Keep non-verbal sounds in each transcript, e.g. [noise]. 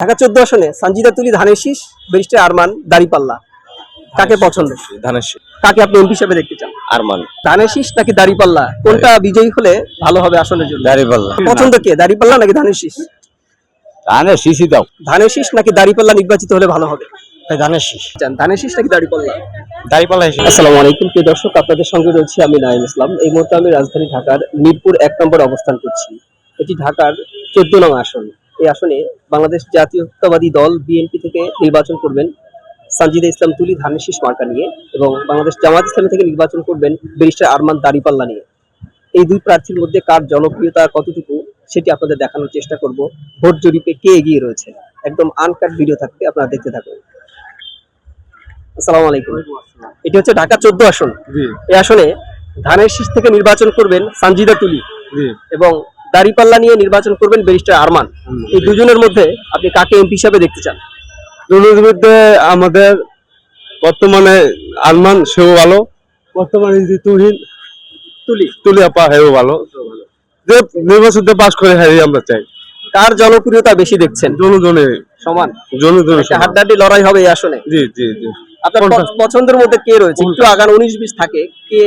ঢাকা চোদ্দ আসনে সঞ্জিদা তুলি ধানের শীষ ব্যারিস্টার আরমান দাড়িপাল্লা। কাকে পছন্দ? ধানের শীষ। কাকে আপনি এমপি হিসেবে দেখতে চান? আরমান। ধানের শীষ নাকি দাড়িপাল্লা? কোনটা বিজয়ী হলে ভালো হবে আসনের জন্য? দাঁড়িপাল্লা। পছন্দ কে দাড়িপাল্লা নাকি ধানের শীষ? ধানের শীষই দাও। ধানের শীষ নাকি দাড়িপাল্লা নির্বাচিত হলে ভালো হবে? ধানের শীষ। চান ধানের শীষ নাকি দাড়িপাল্লা? দাঁড়িপাল্লা আসসালামু আলাইকুম প্রিয় দর্শক আপনাদের সঙ্গে রয়েছে আমি নাইম ইসলাম। এই মুহূর্তে আমি রাজধানী ঢাকার মিরপুর এক নম্বর অবস্থান করছি। এটি ঢাকার চোদ্দ নং আসন। এই আসনে বাংলাদেশ জাতীয়তাবাদী দল বিএনপি থেকে নির্বাচন করবেন সঞ্জিদা ইসলাম তুলি ধানের শীষ মার্কা নিয়ে এবং বাংলাদেশ জামাত ইসলামী থেকে নির্বাচন করবেন ব্যারিস্টার আরমান দাড়িপাল্লা নিয়ে। এই দুই প্রার্থীর মধ্যে কার জনপ্রিয়তা কতটুকু সেটি আপনাদের দেখানোর চেষ্টা করব। ভোট জরিপে কে এগিয়ে রয়েছে? একদম আনকাট ভিডিও থাকবে আপনারা দেখতে থাকুন। আসসালামু আলাইকুম। এটি হচ্ছে ঢাকা চোদ্দ আসন। এই আসনে ধানের শীষ থেকে নির্বাচন করবেন সানজিদা তুলি। এবং দাড়িপাল্লা নিয়ে নির্বাচন করবেন ব্যারিস্টার আরমান। এই দুজনের মধ্যে আপনি কাকে এমপি হিসাবে দেখতে চান? দুটোর মধ্যে আমাদের বর্তমানে আরমান সেও ভালো বর্তমানে যে তুহিন তুলি। তুলি আপা হেও ভালো। যে নির্বাচনতে পাস করে হ্যাঁ আমরা চাই। কার জনপ্রিয়তা বেশি দেখছেন? জনজনে। সমান। জনজনে হাড্ডাহাড্ডি লড়াই হবে এই আসনে। জি জি জি। আপনার? পছন্দের মধ্যে কে রয়েছে? একটু আগান উনিশ বিশ থাকে কে?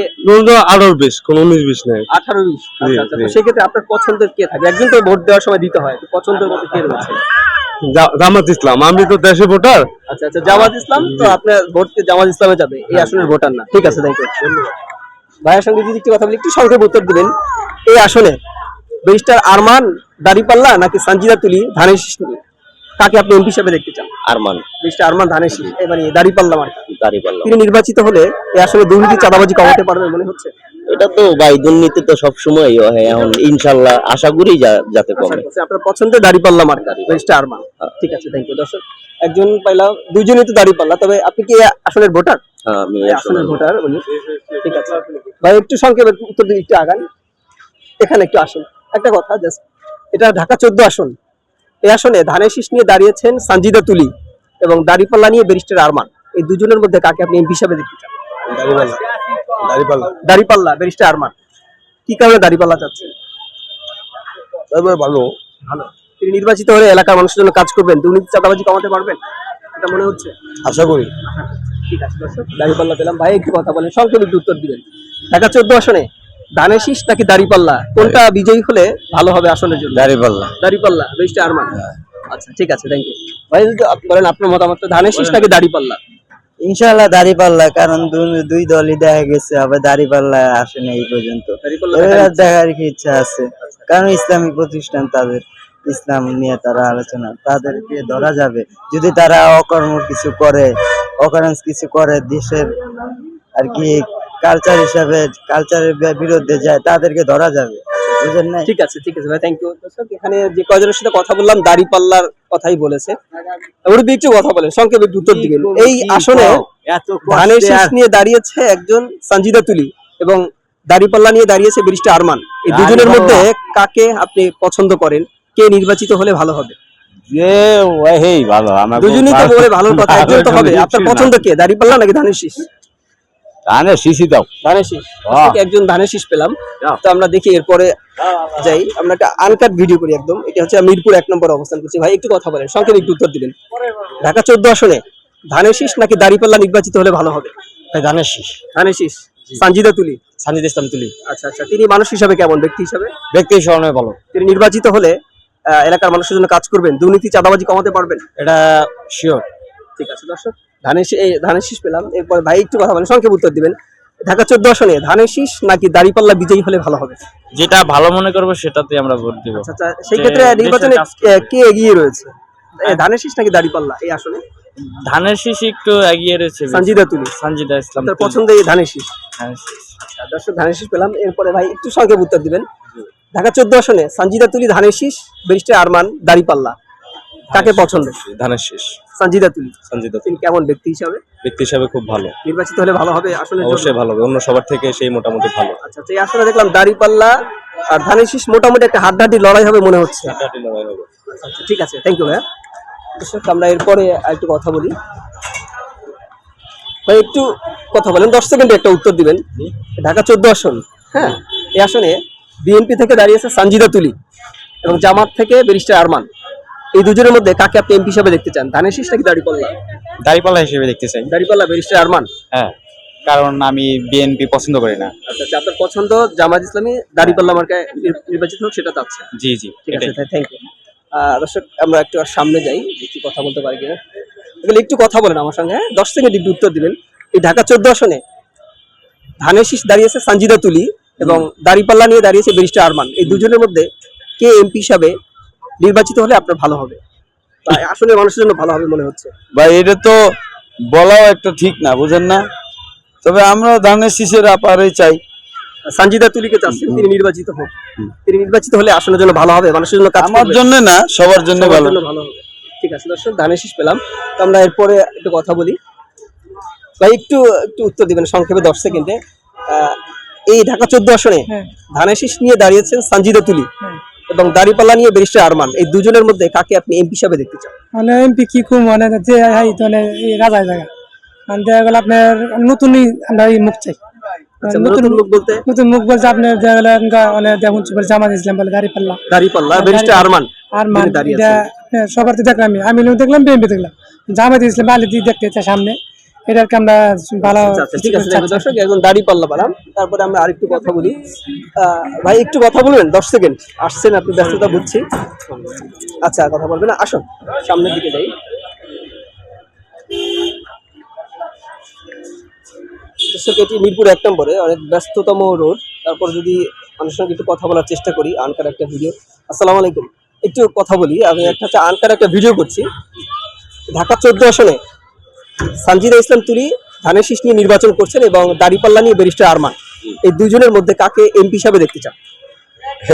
আরও বেশ কোন উনিশ বিশ নেই। আঠারো বিশ। আচ্ছা আচ্ছা তো সেক্ষেত্রে আপনার পছন্দের কে থাকে? একদিন তো ভোট দেওয়ার সময় দিতে হয় পছন্দের মধ্যে কে রয়েছে? জামাত ইসলাম আমি তো দেশে ভোটার। আচ্ছা আচ্ছা জামাত ইসলাম তো আপনার ভোট জামাত ইসলামে যাবে এই আসনের ভোটার না। ঠিক আছে থ্যাংক ইউ ভাইয়ের সঙ্গে যদি একটু কথা বলি একটু সংক্ষেপে উত্তর দিবেন। এই আসনে ব্যারিস্টার আরমান দাড়িপাল্লা নাকি সঞ্জিদা তুলি ধানের? কাকে আপনি এমপি হিসেবে দেখতে চান? আরমান। ব্যারিস্টার আরমান ধানের মানে দাড়িপাল্লা মার্কা। দাঁড়িপাল্লা তিনি নির্বাচিত হলে এই আসলে দুর্নীতি চাঁদাবাজি কমাতে পারবে মনে হচ্ছে? এটা তো ভাই দুর্নীতি তো সবসময় হয়। এখন ইনশাল্লাহ আশা করি যাতে কমে। আচ্ছা, আপনার পছন্দের দাড়িপাল্লা মার্কা ব্যারিস্টার আরমান। ঠিক আছে থ্যাংক ইউ দর্শক। একজন পাইলাম দুইজনই তো দাড়িপাল্লা তবে আপনি কি আসনের ভোটার? হ্যাঁ, আমি এই আসলে ভোটার। ঠিক আছে। ভাই একটু সংক্ষেপে উত্তর দিন একটু আগান। এখানে একটু আসুন। একটা কথা জাস্ট এটা ঢাকা চোদ্দ আসন। এই আসনে ধানের শীষ নিয়ে দাঁড়িয়েছেন সঞ্জিদা তুলি এবং দাড়িপাল্লা নিয়ে ব্যারিস্টার আরমান। এই দুজনের মধ্যে কাকে আপনি এমপি হিসাবে দেখতে চান? দাঁড়িপাল্লা। ব্যারিস্টার আরমান। কি কারণে দাড়িপাল্লা চাচ্ছেন? ভালো। ভালো। তিনি নির্বাচিত হলে এলাকার মানুষের জন্য কাজ করবেন দুর্নীতি চাঁদাবাজি কমাতে পারবেন? এটা মনে হচ্ছে? আশা করি। ঠিক আছে দর্শক দাড়িপাল্লা পেলাম। ভাই একটু কথা বলেন সংক্ষেপে উত্তর দিবেন। ঢাকা চোদ্দ আসনে ধানের শীষ নাকি দাড়িপাল্লা? কোনটা বিজয়ী হলে ভালো হবে আসনের জন্য? দাঁড়িপাল্লা। দাড়িপাল্লা ব্যারিস্টার আরমান। আচ্ছা ঠিক আছে থ্যাংক ইউ ভাই বলেন আপনার মতামত ধানের শীষ নাকি দাড়িপাল্লা? ইনশাল্লাহ দাঁড়িপাল্লা কারণ দুই দলই দেখা গেছে আবার দাঁড়িপাল্লা আসেনি এই পর্যন্ত। দেখার কি ইচ্ছা আছে? কারণ ইসলামিক প্রতিষ্ঠান তাদের ইসলাম নিয়ে তারা আলোচনা তাদেরকে ধরা যাবে। যদি তারা অকর্ম কিছু করে অকারেন্স কিছু করে দেশের আর কি কালচার হিসাবে কালচারের বিরুদ্ধে যায় তাদেরকে ধরা যাবে। বুঝেন নাই? ঠিক আছে ঠিক আছে ভাই থ্যাংক ইউ দর্শক এখানে যে কয়জনের সাথে কথা বললাম দাড়িপাল্লার কথাই বলেছে। ওর একটু কথা বলেন সংক্ষেপে উত্তর দিবেন এই আসনে ধানের শীষ নিয়ে দাঁড়িয়েছে একজন সঞ্জিদা তুলি এবং দাড়িপাল্লা নিয়ে দাঁড়িয়েছে ব্যারিস্টার আরমান। এই দুজনের মধ্যে কাকে আপনি পছন্দ করেন? কে নির্বাচিত হলে ভালো হবে? যে ওই ভালো আমার দুজনই তো বলে ভালো কথা একজন তো [laughs] হবে। আপনার পছন্দ কে? দাড়িপাল্লা নাকি ধানের শীষ? ধানের শীষই দাও। ধানের শীষ। হ্যাঁ। একজন ধানের শীষ পেলাম। তো আমরা দেখি এরপরে যাই। আমরা একটা আনকাট ভিডিও করি একদম। এটা হচ্ছে মিরপুর এক নম্বর অবস্থান করছি। ভাই একটু কথা বলেন। সংক্ষেপে একটু উত্তর দিবেন। ঢাকা চোদ্দ আসনে ধানের শীষ নাকি দাড়িপাল্লা নির্বাচিত হলে ভালো হবে? ধানের শীষ। ধানের শীষ। সঞ্জিদা তুলি। সানিদ ইসলাম তুলি। আচ্ছা আচ্ছা। তিনি মানুষ হিসাবে কেমন? ব্যক্তি হিসাবে? ব্যক্তি হিসাবে ভালো। তিনি নির্বাচিত হলে আহ, এলাকার মানুষের জন্য কাজ করবেন। দুর্নীতি চাঁদাবাজি কমাতে পারবেন? এটা শিওর ঠিক আছে দর্শক? ধানের এই ধানের শীষ পেলাম। এরপর ভাই একটু কথা বলেন সংক্ষেপে উত্তর দিবেন। ঢাকা চোদ্দ আসনে ধানের শীষ নাকি দাড়িপাল্লা বিজয়ী হলে ভালো হবে? যেটা ভালো মনে করব সেটাতে আমরা ভোট দিব। আচ্ছা আচ্ছা সেই ক্ষেত্রে নির্বাচনে কে এগিয়ে রয়েছে? এ, ধানের শীষ নাকি দাড়িপাল্লা এই আসনে? ধানের শীষ একটু এগিয়ে রয়েছে সঞ্জিদা তুলি। সঞ্জিদা ইসলাম তুলি। পছন্দ এই ধানের শীষ। আচ্ছা, দর্শক ধানের শীষ পেলাম। এরপরে ভাই একটু সংক্ষেপে উত্তর দিবেন। ঢাকা চোদ্দ আসনে সঞ্জিদা তুলি ধানের শীষ ব্যারিস্টার আরমান দাড়িপাল্লা। কাকে পছন্দ? ধানের শেষ। সঞ্জিদা তুলি। সঞ্জিত তিনি কেমন ব্যক্তি হিসাবে? ব্যক্তি হিসাবে খুব ভালো। নির্বাচিত হলে ভালো হবে আসলে অবশ্যই ভালো হবে। অন্য সবার থেকে সেই মোটামুটি ভালো। আচ্ছা আচ্ছা, এই আসলে দেখলাম দাড়িপাল্লা আর ধানের শীষ মোটামুটি একটা হাড্ডাহাড্ডি লড়াই হবে মনে হচ্ছে। হাড্ডাহাড্ডি লড়াই হবে। আচ্ছা ঠিক আছে থ্যাংক ইউ ভাইয়া। দর্শক আমরা এরপরে একটু কথা বলি। ভাই একটু কথা বলেন দশ সেকেন্ডে একটা উত্তর দিবেন। ঢাকা চোদ্দ আসন হ্যাঁ? এই আসনে বিএনপি থেকে দাঁড়িয়েছে সঞ্জিদা তুলি এবং জামাত থেকে ব্যারিস্টার আরমান। এই দুজনের মধ্যে কাকে আপনি এমপি হিসাবে দেখতে চান? ধানের শীষ নাকি দাড়িপাল্লা? দাড়িপাল্লা হিসেবে দেখতে চাই। দাড়িপাল্লা ব্যারিস্টার আরমান? হ্যাঁ কারণ আমি বিএনপি পছন্দ করি না। আচ্ছা আচ্ছা আপনার পছন্দ জামাত ইসলামী দাড়িপাল্লা মার্কায় নির- নির্বাচিত হোক সেটা চাচ্ছে জি জি ঠিক আছে থ্যাংক ইউ দর্শক আমরা একটু আর সামনে যাই দেখি কথা বলতে পারি কিনা। একটু কথা বলেন আমার সঙ্গে হ্যাঁ? দশ সেকেন্ড একটু উত্তর দিবেন। এই ঢাকা চোদ্দ আসনে ধানের শীষ দাঁড়িয়েছে সঞ্জিদা তুলি এবং দাড়িপাল্লা নিয়ে দাঁড়িয়েছে ব্যারিস্টার আরমান। এই দুজনের মধ্যে কে এমপি হিসাবে নির্বাচিত হলে আপনার ভালো হবে। আসলে মানুষের জন্য ভালো হবে মনে হচ্ছে। ভাই এটা তো বলাও একটা ঠিক না বুঝেন না? তবে আমরা ধানের শীষের আপারে চাই। সঞ্জিদা তুলিকে চাচ্ছেন তিনি নির্বাচিত হোক। তিনি নির্বাচিত হলে আসনের জন্য ভালো হবে মানুষের জন্য কাজ আমার জন্য না সবার জন্য ভালো। ভালো হবে। ঠিক আছে দর্শক ধানের শীষ পেলাম। তো আমরা এরপরে একটু কথা বলি। ভাই একটু একটু উত্তর দিবেন সংক্ষেপে দশ সেকেন্ডে। আহ, এই ঢাকা চোদ্দ আসনে ধানের শীষ নিয়ে দাঁড়িয়েছেন সঞ্জিদা তুলি। এবং দাড়িপাল্লা নিয়ে ব্যারিস্টার আরমান এই দুজনের মধ্যে কাকে আপনি এমপি হিসাবে দেখতে চান? মানে এমপি কি কম? মানে যে মানে এই জায়গা মানে দেখা গেল আপনার নতুনই আমরা মুখ চাই। আচ্ছা, নতুন লোক বলতে? নতুন মুখ বলছে আপনার দেখা গেল মানে দেখুন জামাত ইসলাম বলে দাড়িপাল্লা। ব্যারিস্টার আরমান সবার তো দেখলাম আমি। আমি দেখলাম বিএনপি দেখলাম। জামাত ইসলাম আলি দেখতে চাই সামনে। এটাকে আমরা ভালো আচ্ছা, আচ্ছা, ঠিক আছে চাচ্ছি। দর্শক এখন দাড়ি পাল্লা পেলাম তারপরে আমরা আরেকটু কথা বলি। ভাই একটু কথা বলবেন? দশ সেকেন্ড। আসছেন আপনি ব্যস্ততা বুঝছি। আচ্ছা কথা বলবেন আসুন সামনের দিকে যাই। দর্শক এটি মিরপুর এক নম্বরে অনেক ব্যস্ততম রোড। তারপর যদি মানুষের সঙ্গে একটু কথা বলার চেষ্টা করি আনকার একটা ভিডিও। আসসালামু আলাইকুম। একটু কথা বলি। আমি একটা হচ্ছে আনকার একটা ভিডিও করছি। ঢাকা চোদ্দ আসনে সঞ্জিদা ইসলাম তুলি ধানের শীষ নিয়ে নির্বাচন করছেন এবং দাড়িপাল্লা নিয়ে ব্যারিস্টার আরমান। এই দুজনের মধ্যে কাকে এমপি হিসাবে দেখতে চান?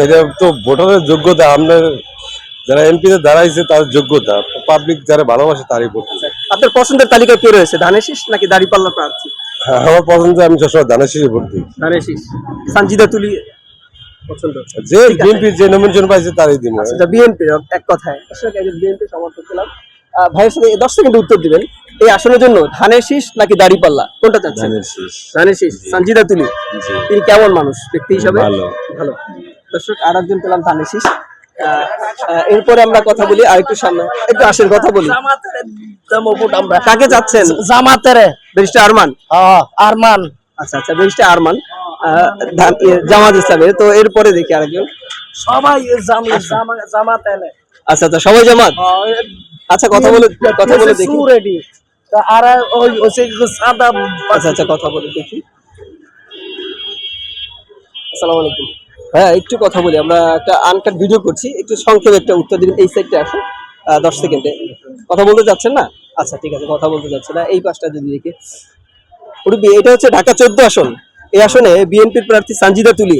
এটা তো ভোটারের যোগ্যতা আপনার যারা এমপিতে দাঁড়াইছে তার যোগ্যতা পাবলিক যারা ভালোবাসে তারই ভোট। আপনার পছন্দের তালিকা কে রয়েছে ধানের শীষ নাকি দাড়িপাল্লা প্রার্থী? আমার পছন্দ আমি সবসময় ধানের শীষে ভোট দিই। ধানের শীষ সঞ্জিদা তুলি পছন্দ? যে বিএনপি যে নমিনেশন পাইছে তারই দিন। আচ্ছা বিএনপি এক কথায়। আসলে একজন বিএনপি সমর্থক ছিলাম। ভাইয়ের সাথে দশ সেকেন্ড উত্তর দিবেন। এই আসনের জন্য ধানের শীষ নাকি দাড়িপাল্লা কোনটা চাচ্ছেন? ধানের শীষ। সঞ্জিদা তুলি। তিনি কেমন মানুষ? ব্যক্তি হিসাবে? ভালো। ভালো। দর্শক আর একজন পেলাম ধানের শীষ। এরপরে আমরা কথা বলি আর একটু সামনে। একটু আসেন কথা বলি। কাকে চাচ্ছেন? জামাতের। ব্যারিস্টার আরমান? আরমান। আচ্ছা আচ্ছা ব্যারিস্টার আরমান। জামাত ইসলামের। তো এরপরে দেখি আরেকজন। সবাই জামাত আচ্ছা আচ্ছা সবাই জামাত? আচ্ছা কথা বলে কথা বলে দেখি। আর ওই সাদা আচ্ছা আচ্ছা কথা দেখি। আসসালামু আলাইকুম। হ্যাঁ একটু কথা বলি। আমরা একটা আনকাট ভিডিও করছি। একটু সংক্ষেপে একটা উত্তর দিন। এই সাইডটা আসো। দশ সেকেন্ডে। কথা বলতে যাচ্ছেন না? আচ্ছা ঠিক আছে কথা বলতে যাচ্ছে না। এই পাশটা যদি দেখি। মুরব্বী, এটা হচ্ছে ঢাকা চোদ্দ আসন। এই আসনে বিএনপির প্রার্থী সানজিদা তুলি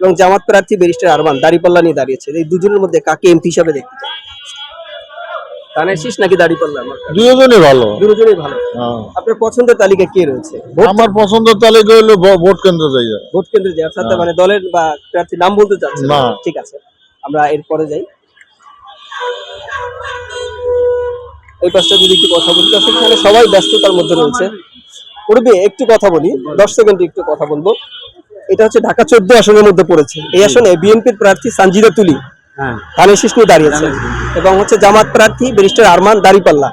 এবং জামাত প্রার্থী ব্যারিস্টার আরমান দাড়িপাল্লা নিয়ে দাঁড়িয়েছে এই দুজনের মধ্যে কাকে এমপি হিসাবে দেখতে চান? কানের শীষ নাকি দাড়িপাল্লা দুজনই ভালো। দুজনেই ভালো। আপনার পছন্দের তালিকা কে রয়েছে? আমার পছন্দের তালিকা হলো ভোট কেন্দ্র জায়গা ভোট কেন্দ্রে যাওয়ার সাথে হ্যাঁ। মানে দলের বা প্রার্থীর নাম বলতে চাচ্ছেন? না। ঠিক আছে। আমরা এরপরে যাই। এই পাশটা যদি একটু কথা বলি দর্শক এখানে সবাই ব্যস্ততার মধ্যে রয়েছে। মুরব্বী একটু কথা বলি। দশ সেকেন্ড একটু কথা বলব। এটা হচ্ছে ঢাকা চোদ্দ আসনের মধ্যে পড়েছে। এই আসনে বিএনপির প্রার্থী সানজিদা তুলি। ধানের শীষ নিয়ে দাঁড়িয়েছে। এবং হচ্ছে জামাত প্রার্থী ব্যারিস্টার আরমান দাড়িপাল্লা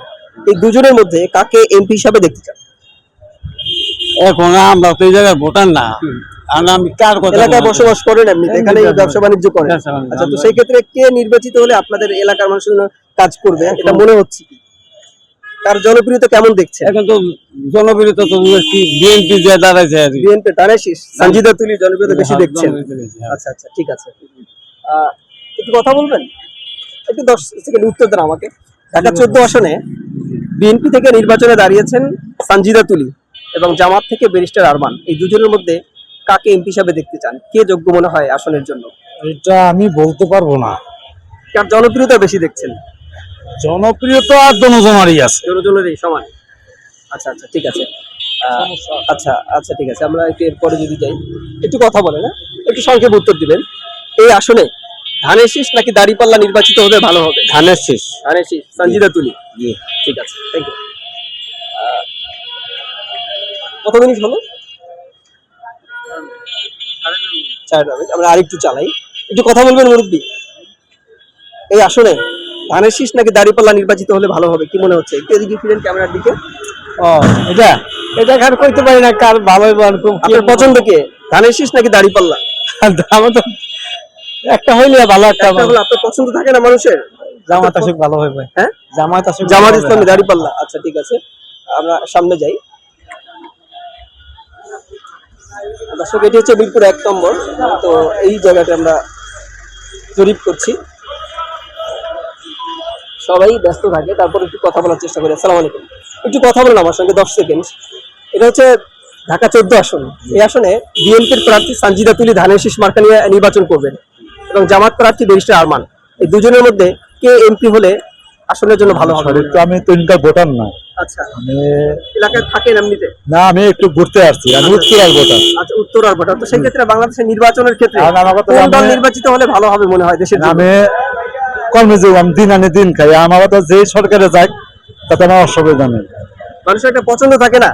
এই দুজনের মধ্যে কাকে এমপি হিসাবে দেখতে চান? এখন আমরা তো এই জায়গায় ভোটার না। আর আমি কার কথা এলাকায় বসবাস করেন এমনি এখানে ব্যবসা বাণিজ্য করেন। আচ্ছা তো সেই ক্ষেত্রে কে নির্বাচিত হলে আপনাদের এলাকার মানুষের কাজ করবে? এটা মনে হচ্ছে তার জনপ্রিয়তা কেমন দেখছেন? এখন তো জনপ্রিয়তা তো বেশি বিএনপি যে দাঁড়াইছে আর বিএনপি টানে সঞ্জিদা তুলি জনপ্রিয়তা বেশি হ্যাঁ, হ্যাঁ। আচ্ছা আচ্ছা ঠিক আছে। একটু কথা বলবেন? একটু দশ সেকেন্ড উত্তর দেন আমাকে। ঢাকা চোদ্দ আসনে বিএনপি থেকে নির্বাচনে দাঁড়িয়েছেন সঞ্জিদা তুলি এবং জামাত থেকে ব্যারিস্টার আরমান। এই দুজনের মধ্যে কাকে এমপি হিসাবে দেখতে চান? কে যোগ্য মনে হয় আসনের জন্য? এটা আমি বলতে পারব না। কার জনপ্রিয়তা বেশি দেখছেন? জনপ্রিয়তা আর জনজনারই আছে। জনজনেরই সমান। আচ্ছা আচ্ছা ঠিক আছে। আচ্ছা আচ্ছা ঠিক আছে। আমরা একটু এরপরে যদি যাই একটু কথা বলেন হ্যাঁ? একটু সংক্ষেপ উত্তর দিবেন। এই আসনে ধানের শীষ নাকি দাড়িপাল্লা নির্বাচিত হলে ভালো হবে? ধানের শেষ। ধানের শীষ। সঞ্জিদা তুলি। জি। ঠিক আছে থ্যাংক ইউ কত মিনিট হলো? আমরা আরেকটু চালাই। একটু কথা বলবেন মুরব্বী। এই আসনে ধানের শীষ নাকি দাড়িপাল্লা নির্বাচিত হলে ভালো হবে? কি মনে হচ্ছে? একটু এদিকে ফিরেন ক্যামেরার দিকে। ও এটা? এটা খান করতে পারি না কার ভালো খুব আপনার পছন্দ কে? ধানের শীষ নাকি দাড়িপাল্লা? আমার তো একটা হইলে ভালো একটা হলো আপনার পছন্দ থাকে না মানুষের? জামাত আসুক ভালো হইবে। হ্যাঁ? জামাত আসুক জামাত ইসলামী দাড়িপাল্লা আচ্ছা ঠিক আছে। আমরা সামনে যাই। দর্শক এটি হচ্ছে মিরপুর এক নম্বর। তো এই জায়গাটা আমরা জরিপ করছি। সবাই ব্যস্ত থাকে তারপর একটু কথা বলার চেষ্টা করি। আসসালামু আলাইকুম। একটু কথা বলুন আমার সঙ্গে দশ সেকেন্ড। এটা হচ্ছে ঢাকা চোদ্দ আসন। এই আসনে বিএনপির প্রার্থী সানজিদা তুলি ধানের শীষ মার্কা নিয়ে নির্বাচন করবেন। এবং জামাত প্রার্থী ব্যারিস্টার আরমান। এই দুজনের মধ্যে কে এমপি হলে আসনের জন্য ভালো হবে? তো আমি তো ইনকার ভোটার না। আচ্ছা। আমি এলাকায় থাকেন এমনিতে? না আমি একটু ঘুরতে আসছি। আমি উত্তরার ভোটার। আচ্ছা উত্তর ভোটার। তো সেই ক্ষেত্রে বাংলাদেশের নির্বাচনের ক্ষেত্রে আর আমার কথা কোন দল নির্বাচিত হলে ভালো হবে মনে হয় দেশের আমি কর্মজীবী আমি দিন আনি দিন খাই। আমার কথা যে সরকারে যাক তাতে আমার অসুবিধা নেই। মানুষের একটা পছন্দ থাকে না?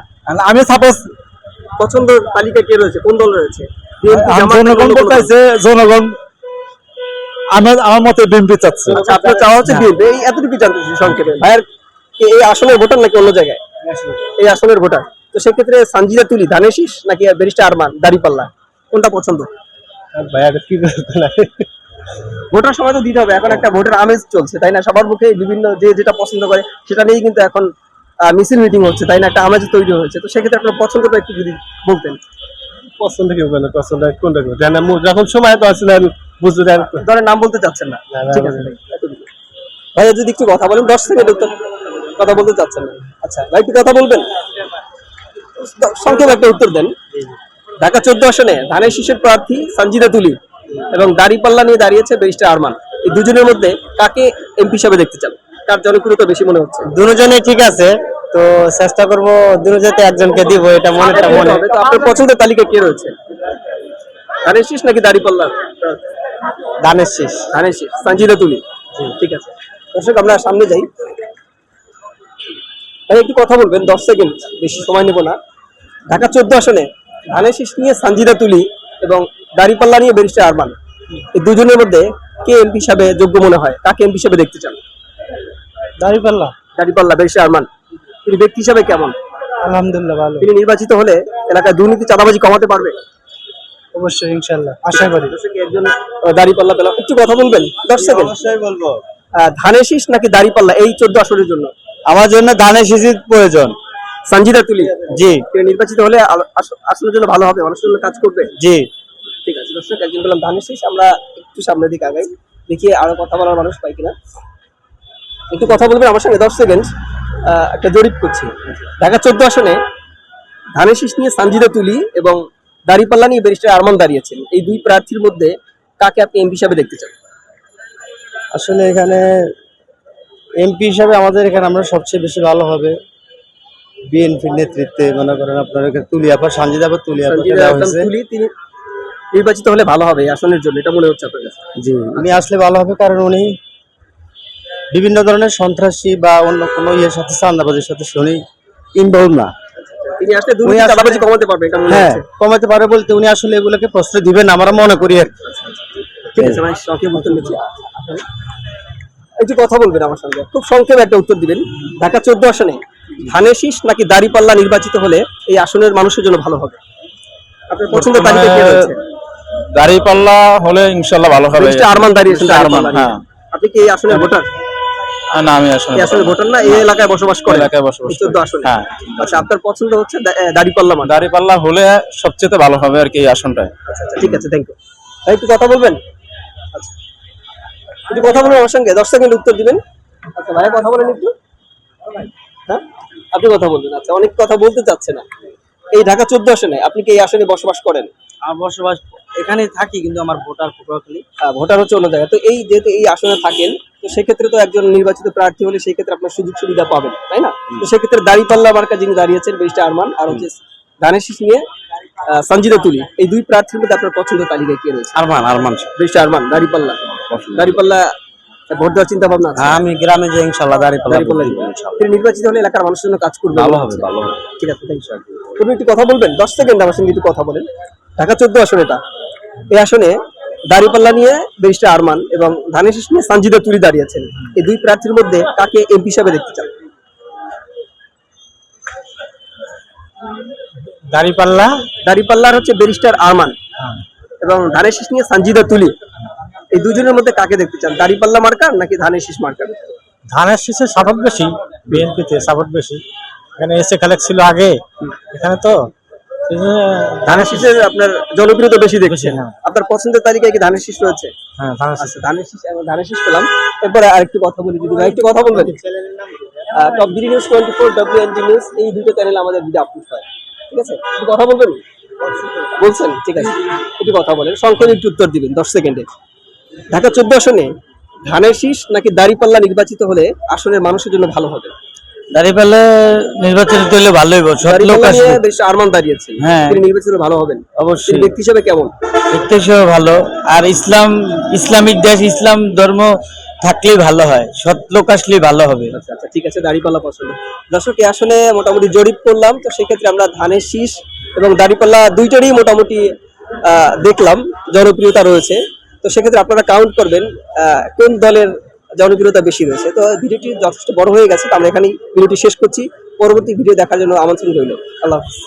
আমি সাপোজ পছন্দ তালিকা কে রয়েছে? কোন দল রয়েছে? বলতেছে জনগণ আমার আমার মতে বিএনপি চাচ্ছে। আচ্ছা আপনার চাওয়া হচ্ছে বিএনপি। এই এতটুকু জানতে সংক্ষেপে। ভাইয়ের এই আসনের ভোটার নাকি অন্য জায়গায়? এই আসনের ভোটার। তো সেক্ষেত্রে সানজিদা তুলি ধানের শীষ নাকি ব্যারিস্টার আরমান দাড়িপাল্লা? কোনটা পছন্দ? ভোটার সময় তো দিতে হবে। এখন একটা ভোটের আমেজ চলছে তাই না? সবার মুখে বিভিন্ন যে যেটা পছন্দ করে সেটা নিয়েই কিন্তু এখন মিছিল মিটিং হচ্ছে তাই না? একটা আমেজ তৈরি হয়েছে। তো সেক্ষেত্রে আপনার পছন্দটা একটু যদি বলতেন। পছন্দ কি বলে পছন্দ কোনটা যখন সময় তো আসলেন বুঝলেন ধরেন নাম বলতে চাচ্ছেন না। ঠিক আছে। ভাইয়া যদি একটু কথা বলেন দশ সেকেন্ড উত্তর কথা বলতে চাচ্ছেন না। আচ্ছা ভাই একটু কথা বলবেন? সংক্ষেপে একটা উত্তর দেন। ঢাকা চোদ্দ আসনে ধানের শীষের প্রার্থী সঞ্জিদা তুলি এবং দাড়িপাল্লা নিয়ে দাঁড়িয়েছে ব্যারিস্টার আরমান। এই দুজনের মধ্যে কাকে এমপি হিসাবে দেখতে চান? কার জনপ্রিয়তা বেশি মনে হচ্ছে? দুজনে ঠিক আছে তো চেষ্টা করব দুজনেতে একজনকে দিব এটা মনে। হবে তো আপনার পছন্দের তালিকা কে রয়েছে? ধানের শীষ নাকি দাড়িপাল্লা দানের শেষ। ধানের শীষ। তুলি। ঠিক আছে। দর্শক আমরা সামনে যাই। ভাই একটু কথা বলবেন দশ সেকেন্ড বেশি সময় নেব না। ঢাকা চোদ্দ আসনে ধানের শীষ নিয়ে সানজিদা তুলি এবং দাড়িপাল্লা নিয়ে ব্যারিস্টার আরমান। এই দুজনের মধ্যে কে এমপি হিসাবে যোগ্য মনে হয়? কাকে এমপি হিসাবে দেখতে চান? দাড়িপাল্লা। দাড়িপাল্লা ব্যারিস্টার আরমান। তিনি ব্যক্তি হিসাবে কেমন? আলহামদুলিল্লাহ ভালো। তিনি নির্বাচিত হলে এলাকায় দুর্নীতি চাঁদাবাজি কমাতে পারবে? অবশ্যই ইনশাল্লাহ আশা করি। একজন আহ, পেলাম। একটু কথা বলবেন? দশ সেকেন্ড অবশ্যই বলব। ধানের শীষ নাকি দাড়িপাল্লা এই চোদ্দ আসনের জন্য? আমার জন্য ধানের শিশির প্রয়োজন। সঞ্জিদা তুলি। জি। তিনি নির্বাচিত হলে আসনের জন্য ভালো হবে মানুষের জন্য কাজ করবে। জি। ঠিক আছে দর্শক একজন বললাম ধানের শীষ আমরা একটু সামনের দিকে আগাই। দেখি আরও কথা বলার মানুষ পাই কিনা। একটু কথা বলবেন আমার সঙ্গে দশ সেকেন্ড একটা জরিপ করছি। ঢাকা চোদ্দ আসনে ধানের শীষ নিয়ে সানজিদা তুলি এবং দাড়িপাল্লা নিয়ে ব্যারিস্টার আরমান দাঁড়িয়েছেন। এই দুই প্রার্থীর মধ্যে কাকে আপনি এমপি হিসাবে দেখতে চান? আসলে এখানে এমপি হিসাবে আমাদের এখানে আমরা সবচেয়ে বেশি ভালো হবে বিএনপির নেতৃত্বে। মনে করেন আপনার এখানে তুলিয়াপা সঞ্জিদাপা তুলিয়াপা তিনি নির্বাচিত হলে ভালো হবে আসনের জন্য এটা মনে হচ্ছে আপনার কাছে। জি উনি আসলে ভালো হবে কারণ উনি বিভিন্ন ধরনের সন্ত্রাসী বা অন্য কোনো ইয়ের সাথে চান্দাবাজির সাথে শুনি ইনভলভ না। হ্যাঁ কমাতে পারে বলতে উনি আসলে এগুলোকে প্রশ্রয় দিবেন আমরা মনে করি আর কি। ঠিক আছে সংক্ষেপ উত্তর একটু কথা বলবেন আমার সঙ্গে। খুব সংক্ষেপে একটা উত্তর দিবেন। ঢাকা চোদ্দ আসনে ধানের শীষ নাকি দাড়িপাল্লা নির্বাচিত হলে এই আসনের মানুষের জন্য ভালো হবে? আপনার পছন্দের তালিকা কে রয়েছে? হলে ইনশাল্লাহ ভালো হবে। আরমান দাঁড়িয়েছেন আরমান, হ্যাঁ। আপনি কি এই আসনের ভোটার না আমি আসলে আসনের ভোটার না। এই এলাকায় বসবাস করেন। এলাকায় বসবাস চোদ্দ করি। হ্যাঁ। আচ্ছা আপনার পছন্দ হচ্ছে দাড়িপাল্লা মানে? দাড়ি পাল্লা হলে সবচেয়ে ভালো হবে আর কি এই আসনটায়। আচ্ছা আচ্ছা ঠিক আছে থ্যাংক ইউ ভাই একটু কথা বলবেন? আচ্ছা। একটু কথা বলবেন আমার সঙ্গে দশ সেকেন্ড উত্তর দিবেন। আচ্ছা ভাই কথা বলেন একটু। হ্যাঁ? আপনি কথা বলবেন আচ্ছা অনেক কথা বলতে চাচ্ছে না। এই ঢাকা চোদ্দ আসনে আপনি কি এই আসনে বসবাস করেন? বসবাস এখানে থাকি কিন্তু আমার ভোটার পটুয়াখালী ভোটার হচ্ছে অন্য জায়গায়। তো এই যেহেতু এই আসনে থাকেন তো সেক্ষেত্রে তো একজন নির্বাচিত প্রার্থী হলে সেই ক্ষেত্রে আপনার সুযোগ সুবিধা পাবেন তাই না? তো সেক্ষেত্রে দাড়িপাল্লা মার্কা যিনি দাঁড়িয়েছেন বেশটা আরমান আর হচ্ছে ধানের শীষ নিয়ে সঞ্জিদা তুলি এই দুই প্রার্থীর মধ্যে আপনার পছন্দ তালিকায় কে রয়েছে? আরমান আরমান বেশটা আরমান দাড়িপাল্লা। দাড়িপাল্লা ভোট দেওয়ার চিন্তা ভাবনা আমি গ্রামে যে ইনশাল্লাহ দাঁড়িপাল্লা তিনি নির্বাচিত হলে এলাকার মানুষের জন্য কাজ করবে ভালো হবে ভালো হবে। ঠিক আছে থ্যাংক ইউ তুমি একটু কথা বলবেন? দশ সেকেন্ড আমার সঙ্গে একটু কথা বলেন। ঢাকা চোদ্দ আসন এটা। এই আসনে দাঁড়িপাল্লা নিয়ে ব্যারিস্টার আরমান এবং ধানের শীষ নিয়ে সঞ্জিদা তুলি দাঁড়িয়েছেন। এই দুই প্রার্থীর মধ্যে কাকে এমপি হিসাবে দেখতে চান? দাড়িপাল্লা? দাঁড়িপাল্লার হচ্ছে ব্যারিস্টার আরমান এবং ধানের শীষ নিয়ে সঞ্জিদা তুলি। এই দুজনের মধ্যে কাকে দেখতে চান? দাঁড়িপাল্লা মার্কার নাকি ধানের শীষ মার্কার? ধানের শীষের সাপোর্ট বেশি বিএনপিতে সাপোর্ট বেশি। এখানে এসে কালেক্ট ছিল আগে এখানে তো ধানের শীষের আপনার জনপ্রিয়তা বেশি দেখছেন হ্যাঁ। আপনার পছন্দের তালিকায় কি ধানের শীষ রয়েছে? হ্যাঁ ধানের শীষ। আচ্ছা ধানের শীষ পেলাম। এরপরে আরেকটু কথা বলি যদি কথা বলবেন? টপ নিউজ টোয়েন্টি ফোর ডব্লিউএনটি নিউজ এই দুটো চ্যানেল আমাদের আপলোড হয়। ঠিক আছে? কথা বলবেন? বলছেন ঠিক আছে। একটু কথা বলেন। সংক্ষেপে একটু উত্তর দিবেন দশ সেকেন্ডে। ঢাকা চোদ্দ আসনে ধানের শীষ নাকি দাঁড়িপাল্লা নির্বাচিত হলে আসনের মানুষের জন্য ভালো হবে? দাঁড়িপাল্লা নির্বাচনিত হলে ভালোই সৎ লোক আসবে। আরমান দাঁড়িয়েছেন। হ্যাঁ। তিনি ভালো হবেন। অবশ্যই। ব্যক্তি হিসেবে কেমন? দেখতে হিসেবে ভালো। আর ইসলাম ইসলামিক দেশ ইসলাম ধর্ম থাকলেই ভালো হয়। সৎ লোক আসলেই ভালো হবে। আচ্ছা আচ্ছা ঠিক আছে দাড়িপাল্লা পছন্দ। দর্শক আসনে মোটামুটি জরিপ করলাম তো সেক্ষেত্রে আমরা ধানের শীষ এবং দাড়িপাল্লা দুইটারই মোটামুটি আহ, দেখলাম। জনপ্রিয়তা রয়েছে। তো সেক্ষেত্রে আপনারা কাউন্ট করবেন আহ, কোন দলের জনপ্রিয়তা বেশি রয়েছে। তো ভিডিওটি যথেষ্ট বড় হয়ে গেছে, তো আমরা এখানেই ভিডিওটি শেষ করছি। পরবর্তী ভিডিও দেখার জন্য আমন্ত্রণ রইল। আল্লাহ হাফিজ।